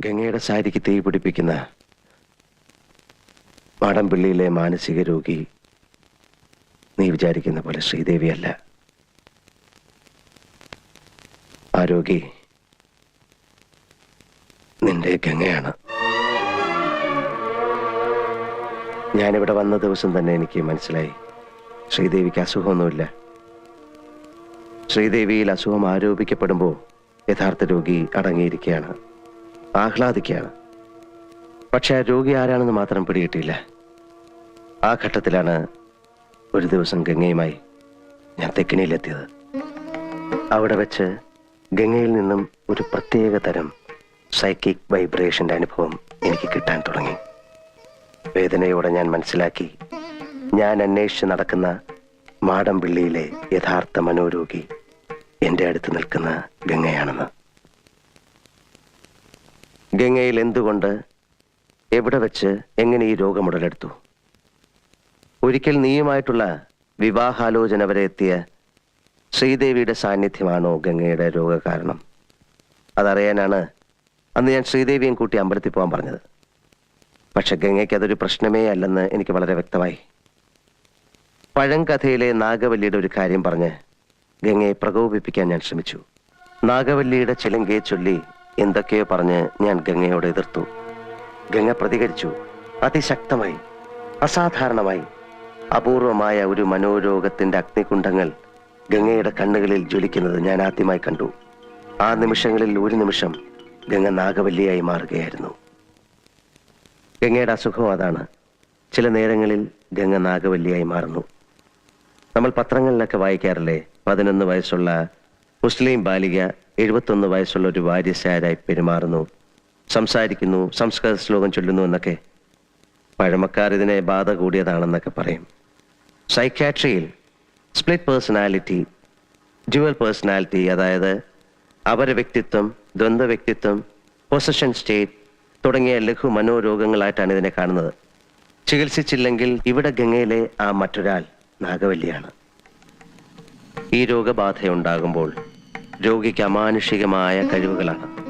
ഗംഗയുടെ സാരിക്ക് തീ പിടിപ്പിക്കുന്ന മാടമ്പിള്ളിയിലെ മാനസിക രോഗി നീ വിചാരിക്കുന്ന പോലെ ശ്രീദേവിയല്ല. ആ രോഗി നിന്റെ ഗംഗയാണ്. ഞാനിവിടെ വന്ന ദിവസം തന്നെ എനിക്ക് മനസ്സിലായി. ശ്രീദേവിക്ക് അസുഖമൊന്നുമില്ല. ശ്രീദേവിയിൽ അസുഖം ആരോപിക്കപ്പെടുമ്പോൾ യഥാർത്ഥ രോഗി അടങ്ങിയിരിക്കുകയാണ്. ആഹ്ലാദിക്കുകയാണ്. പക്ഷെ ആ രോഗി ആരാണെന്ന് മാത്രം പിടികിട്ടിയില്ല. ആ ഘട്ടത്തിലാണ് ഒരു ദിവസം ഗംഗയുമായി ഞാൻ തെക്കിനിയിലെത്തിയത്. അവിടെ വെച്ച് ഗംഗയിൽ നിന്നും ഒരു പ്രത്യേക തരം സൈക്കിക് വൈബ്രേഷന്റെ അനുഭവം എനിക്ക് കിട്ടാൻ തുടങ്ങി. വേദനയോടെ ഞാൻ മനസ്സിലാക്കി. ഞാൻ അന്വേഷിച്ച് നടക്കുന്ന മാടമ്പിള്ളിയിലെ യഥാർത്ഥ മനോരോഗി എന്റെ അടുത്ത് നിൽക്കുന്ന ഗംഗയാണെന്ന്. ഗംഗയിൽ എന്തുകൊണ്ട് എവിടെ വെച്ച് എങ്ങനെ ഈ രോഗം ഉടലെടുത്തു? ഒരിക്കൽ നീയുമായിട്ടുള്ള വിവാഹാലോചന വരെ എത്തിയ ശ്രീദേവിയുടെ സാന്നിധ്യമാണോ ഗംഗയുടെ രോഗകാരണം? അതറിയാനാണ് അന്ന് ഞാൻ ശ്രീദേവിയും കൂട്ടി അമ്പലത്തിൽ പോകാൻ പറഞ്ഞത്. പക്ഷെ ഗംഗയ്ക്ക് അതൊരു പ്രശ്നമേ അല്ലെന്ന് എനിക്ക് വളരെ വ്യക്തമായി. പഴങ്കഥയിലെ നാഗവല്ലിയുടെ ഒരു കാര്യം പറഞ്ഞ് ഗംഗയെ പ്രകോപിപ്പിക്കാൻ ഞാൻ ശ്രമിച്ചു. നാഗവല്ലിയുടെ ചിലങ്കയെ ചൊല്ലി എന്തൊക്കെയോ പറഞ്ഞ് ഞാൻ ഗംഗയോട് എതിർത്തു. ഗംഗ പ്രതികരിച്ചു. അതിശക്തമായി അസാധാരണമായി അപൂർവമായ ഒരു മനോരോഗത്തിന്റെ അഗ്നികുണ്ഠങ്ങൾ ഗംഗയുടെ കണ്ണുകളിൽ ജ്വലിക്കുന്നത് ഞാൻ ആദ്യമായി കണ്ടു. ആ നിമിഷങ്ങളിൽ ഒരു നിമിഷം ഗംഗ നാഗവല്ലിയായി മാറുകയായിരുന്നു. ഗംഗയുടെ അസുഖം അതാണ്. ചില നേരങ്ങളിൽ ഗംഗ നാഗവല്ലിയായി മാറുന്നു. നമ്മൾ പത്രങ്ങളിലൊക്കെ വായിക്കാറില്ലേ? പതിനൊന്ന് വയസ്സുള്ള മുസ്ലിം ബാലിക എഴുപത്തൊന്ന് വയസ്സുള്ള ഒരു വാര്യസാരായി പെരുമാറുന്നു. സംസാരിക്കുന്നു സംസ്കൃത ശ്ലോകം ചൊല്ലുന്നു എന്നൊക്കെ. പഴമക്കാർ ഇതിനെ ബാധ കൂടിയതാണെന്നൊക്കെ പറയും. സൈക്യാട്രിയിൽ സ്പ്ലിറ്റ് പേഴ്സണാലിറ്റി ഡ്യുവൽ പേഴ്സണാലിറ്റി അതായത് അപര വ്യക്തിത്വം ദ്വന്ദ്വ വ്യക്തിത്വം പൊസഷൻ സ്റ്റേറ്റ് തുടങ്ങിയ ലഘു മനോരോഗങ്ങളായിട്ടാണ് ഇതിനെ കാണുന്നത്. ചികിത്സിച്ചില്ലെങ്കിൽ ഇവിടെ ഗംഗയിലെ ആ മറ്റൊരാൾ നാഗവല്ലിയാണ്. ഈ രോഗബാധയുണ്ടാകുമ്പോൾ രോഗിക്ക് അമാനുഷികമായ കഴിവുകളാണ്.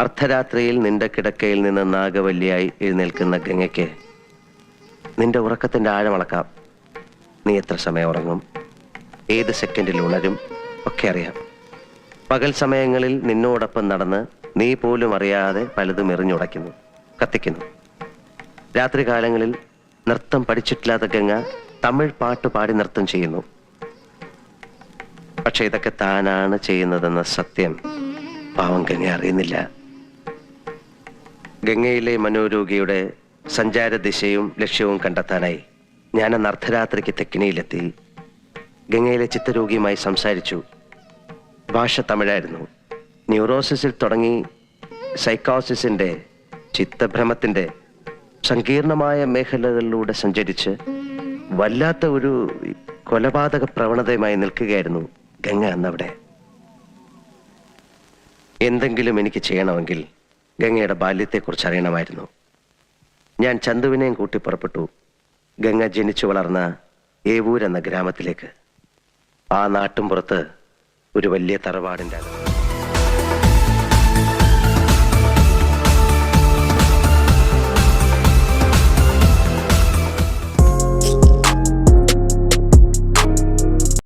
അർദ്ധരാത്രിയിൽ നിന്റെ കിടക്കയിൽ നിന്ന് നാഗവല്ലിയായി എഴുന്നേൽക്കുന്ന ഗംഗയ്ക്ക് നിന്റെ ഉറക്കത്തിന്റെ ആഴമളക്കാം നീ എത്ര സമയം ഉറങ്ങും? ഏത് സെക്കൻഡിൽ ഉണരും? ഒക്കെ അറിയാം. പകൽ സമയങ്ങളിൽ നിന്നോടൊപ്പം നടന്ന് നീ പോലും അറിയാതെ പലതും എറിഞ്ഞുടയ്ക്കുന്നു കത്തിക്കുന്നു. രാത്രി കാലങ്ങളിൽ നൃത്തം പഠിച്ചിട്ടില്ലാത്ത ഗംഗ തമിഴ് പാട്ട് പാടി നൃത്തം ചെയ്യുന്നു. പക്ഷെ ഇതൊക്കെ താനാണ് ചെയ്യുന്നതെന്ന സത്യം പാവം ഗംഗ അറിയുന്നില്ല. ഗംഗയിലെ മനോരോഗിയുടെ സഞ്ചാര ദിശയും ലക്ഷ്യവും കണ്ടെത്താനായി ഞാൻ അന്ന് അർദ്ധരാത്രിക്ക് തെക്കിനിയിലെത്തി. ഗംഗയിലെ ചിത്തരോഗിയുമായി സംസാരിച്ചു. ഭാഷ തമിഴായിരുന്നു. ന്യൂറോസിസിൽ തുടങ്ങി സൈക്കോസിസിന്റെ ചിത്തഭ്രമത്തിന്റെ സങ്കീർണമായ മേഖലകളിലൂടെ സഞ്ചരിച്ച് വല്ലാത്ത ഒരു കൊലപാതക പ്രവണതയുമായി നിൽക്കുകയായിരുന്നു ഗംഗ അന്നവിടെ എന്തെങ്കിലും എനിക്ക് ചെയ്യണമെങ്കിൽ ഗംഗയുടെ ബാല്യത്തെക്കുറിച്ച് അറിയണമായിരുന്നു. ഞാൻ ചന്തുവിനെയും കൂട്ടി പുറപ്പെട്ടു. ഗംഗ ജനിച്ചു വളർന്ന ഏവൂർ എന്ന ഗ്രാമത്തിലേക്ക്. ആ നാട്ടുംപുറത്ത് ഒരു വലിയ തറവാടിന്റെ അകം